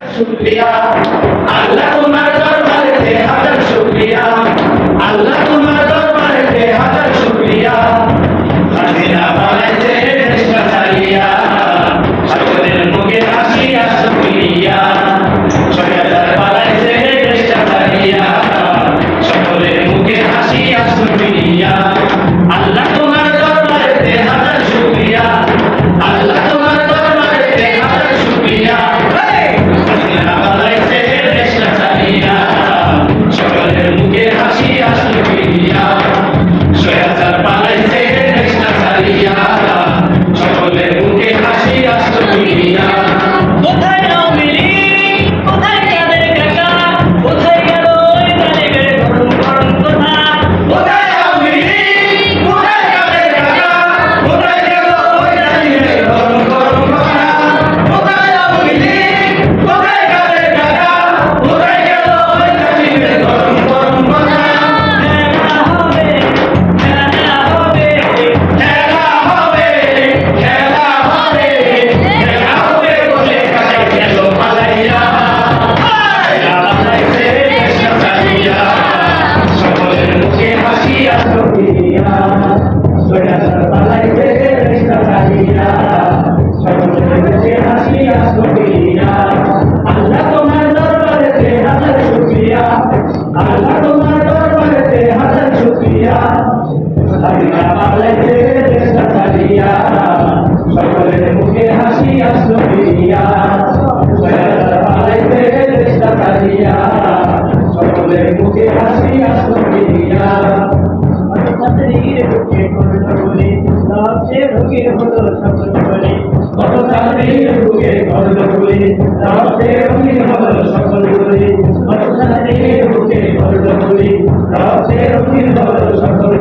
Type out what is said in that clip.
শুক্রিয়া। আল্লাহ তোমার দরবারে হাজার শুক্রিয়া। আল্লাহ তোমার দরবারে হাজার সকলের মুখে হাসি আসলো ফিরিয়া পালাইতে চেষ্টা ছাড়িয়া সকলের মুখে হাসি আসলো ফিরিয়া সবচেয়ে রোগীর হলো সকল বলি কত তাদের রোগে করল বলি সকল বলি